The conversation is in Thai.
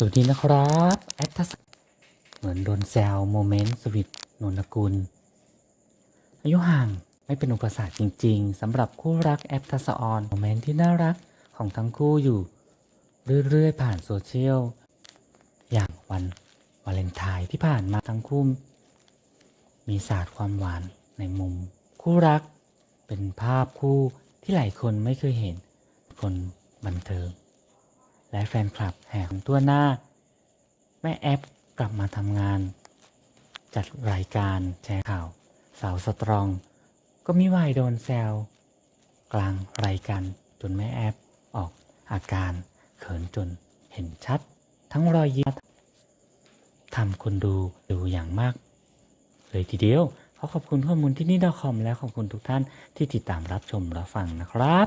สวัสดีนะครับแอดทัสเหมือนโดนแซวโมเมนต์สวิตนนกุล อายุห่างไม่เป็นอุปสรรคจริง ๆสำหรับคู่รักแอปทัสออนโมเมนต์ที่น่ารักของทั้งคู่อยู่ เรื่อยๆ ผ่านโซเชียล อย่างวันวาเลนไทน์ที่ผ่านมาทั้งคู่ มีศาสตร์ความหวานในมุม คู่รักเป็นภาพคู่ที่หลายคนไม่เคยเห็นคนบันเทิง และแฟนคลับแห่งตัวหน้า แม่แอปกลับมาทำงาน จัดรายการแชร์ข่าว สาวสตรอง ก็มีวายโดนแซวกลางรายการจนแม่แอปออกอาการเขินจนเห็นชัด ทั้งรอยยิ้มทำคนดูดูอย่างมาก เลยทีเดียวขอขอบคุณข้อมูลที่นี่ดอคอมและขอบคุณทุกท่านที่ติดตามรับชมรับฟังนะครับ